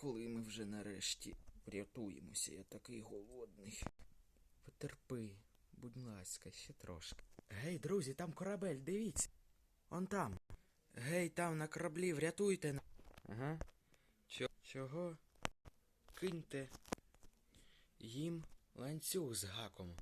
коли ми вже нарешті врятуємося, я такий голодний. Потерпи, будь ласка, ще трошки. Гей, друзі, там корабель, дивіться. Он там. Гей, там на кораблі, врятуйте. на- Ага. Чо- Чого? Киньте їм ланцюг з гаком.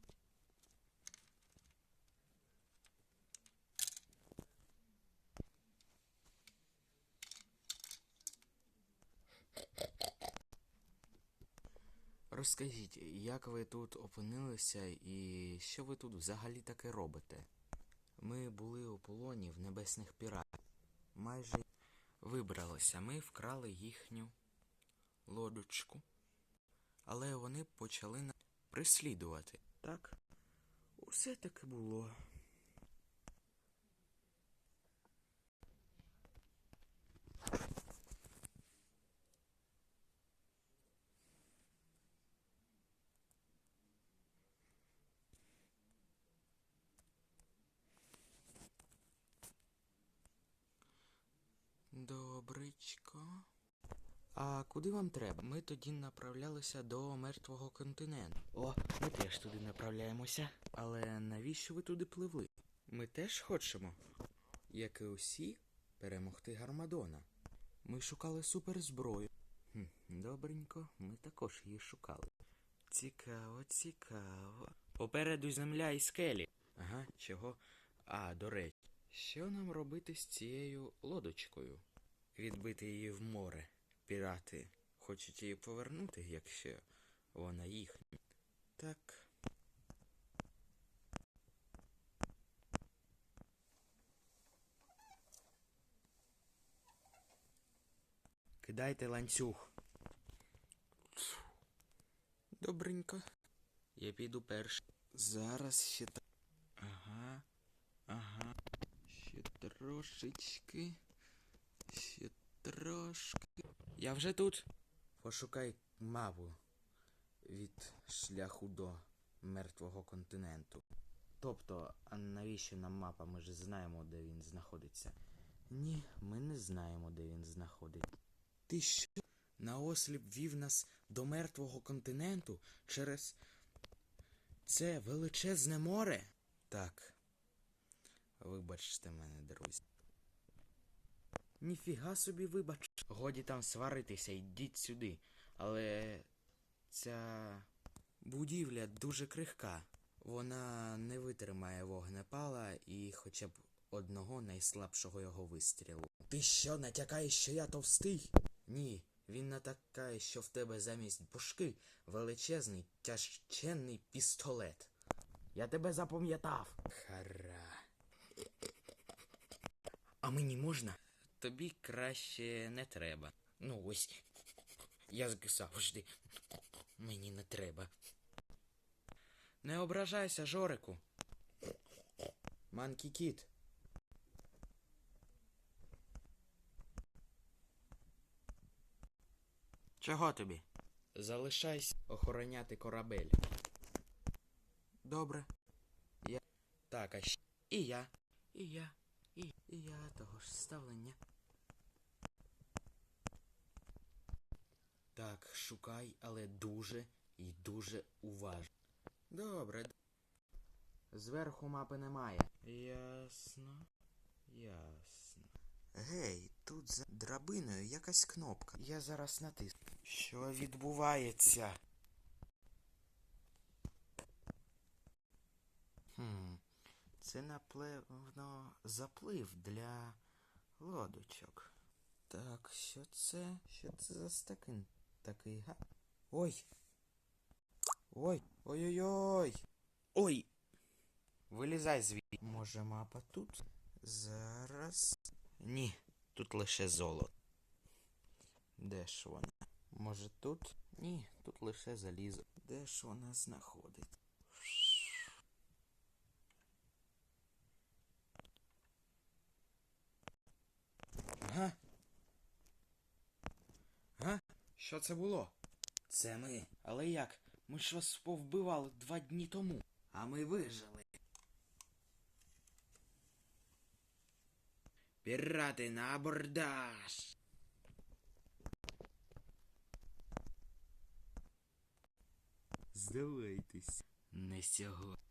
Розкажіть, як ви тут опинилися і що ви тут взагалі таке робите? Ми були у полоні в небесних піратів. Майже вибралися. Ми вкрали їхню лодочку. Але вони почали нас преслідувати. Так? Усе таки було. Добричко. А куди вам треба? Ми тоді направлялися до мертвого континенту. О, ми теж туди направляємося. Але навіщо ви туди пливли? Ми теж хочемо, як і усі, перемогти Гармадона. Ми шукали суперзброю. Хм, добренько, ми також її шукали. Цікаво, цікаво. Попереду земля і скелі. Ага, чого? А, до речі, що нам робити з цією лодочкою? Відбити її в море. Пірати хочуть її повернути, якщо вона їхня. Так. Кидайте ланцюг. Добренько. Я піду перший. Зараз ще та. Ага. Ага. Ще трошечки. Ще трошки. Я вже тут. Пошукай мапу від шляху до мертвого континенту. Тобто, а навіщо нам мапа? Ми ж знаємо, де він знаходиться. Ні, ми не знаємо, де він знаходиться. Ти що? Наосліп вів нас до мертвого континенту через це величезне море? Так. Вибачте мене, друзі. Ніфіга собі вибач. Годі там сваритися, йдіть сюди. Але ця будівля дуже крихка. Вона не витримає вогнепала і хоча б одного найслабшого його вистрілу. Ти що, натякаєш, що я товстий? Ні, він натякає, що в тебе замість башки величезний тяжченний пістолет. Я тебе запам'ятав. Хара. А мені можна? Тобі краще не треба. Ну ось. Я завжди. Мені не треба. Не ображайся, Жорику. Манкі кіт. Чого тобі? Залишайся охороняти корабель. Добре. Я. Так, а ще. І я. І я. І, і я того ж ставлення. Так, шукай, але дуже і дуже уважно. Добре. Зверху мапи немає. Ясно. Ясно. Гей, тут за драбиною якась кнопка. Я зараз натисну. Що відбувається? Хм. Це напевно заплив для лодочок. Так, що це? Що це за стакин такий га? Ой. Ой. Ой-ой-ой. Ой. Вилізай звідти. Може мапа тут? Зараз. Ні, тут лише золото. Де ж вона? Може тут? Ні, тут лише залізо. Де ж вона знаходить? Що це було? Це ми. Але як? Ми ж вас повбивали два дні тому. А ми вижили. Пірати на абордаж. Здавайтесь. Не сьогодні.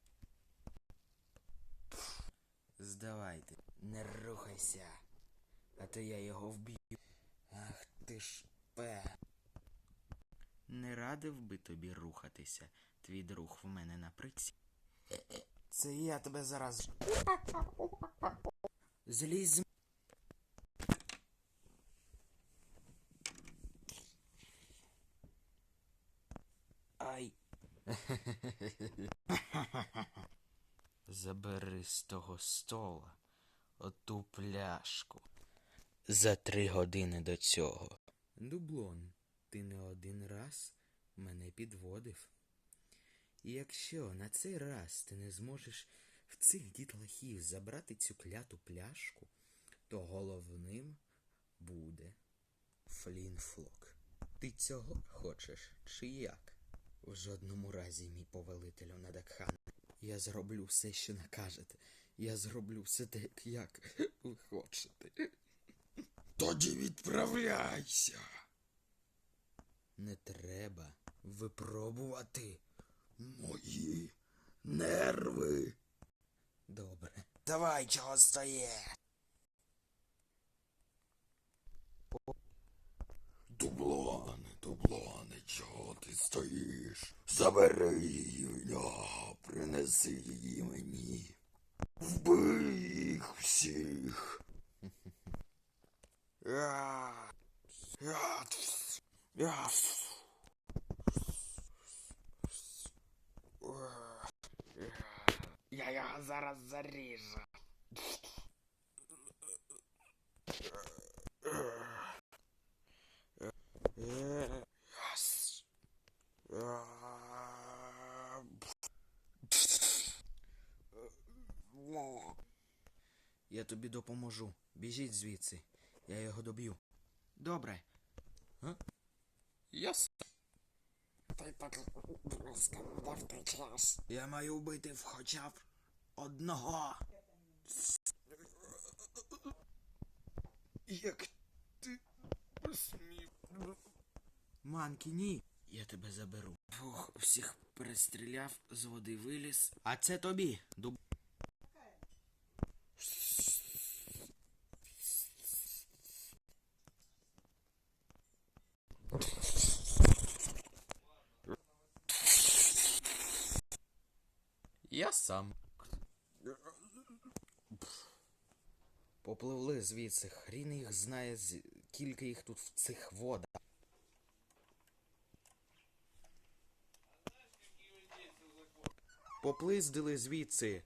Здавайте, не рухайся, а то я його вб'ю. Ах ти ж пе. Не радив би тобі рухатися. Твій друг в мене на приці. Це я тебе зараз. Злізь Ай. Забери з того стола оту пляшку. За три години до цього. Дублон, ти не один раз мене підводив. І якщо на цей раз ти не зможеш в цих дітлахів забрати цю кляту пляшку, то головним буде Флінфлок. Ти цього хочеш чи як? В жодному разі, мій повелителю Надакхан. Я зроблю все, що накажете. Я зроблю все так, як ви хочете. Тоді відправляйся. Не треба випробувати. Мої нерви. Добре. Давай, чого стоє. Дублоне, дублоне, чого ти стоїш? Забери її в нього, принеси її мені. Вбий їх всіх. Я, його зараз заріжу. Я тобі допоможу. Біжіть звідси. Я його доб'ю. Добре. Яс. Ти так близько не втечеш. Я маю вбити в хоча б одного. Як ти посмів? Манкі, ні. Я тебе заберу. Фух, всіх перестріляв, з води виліз. А це тобі. Дуб... Я сам. Попливли звідси. Хрін їх знає, скільки їх тут в цих водах. Поплиздили звідси.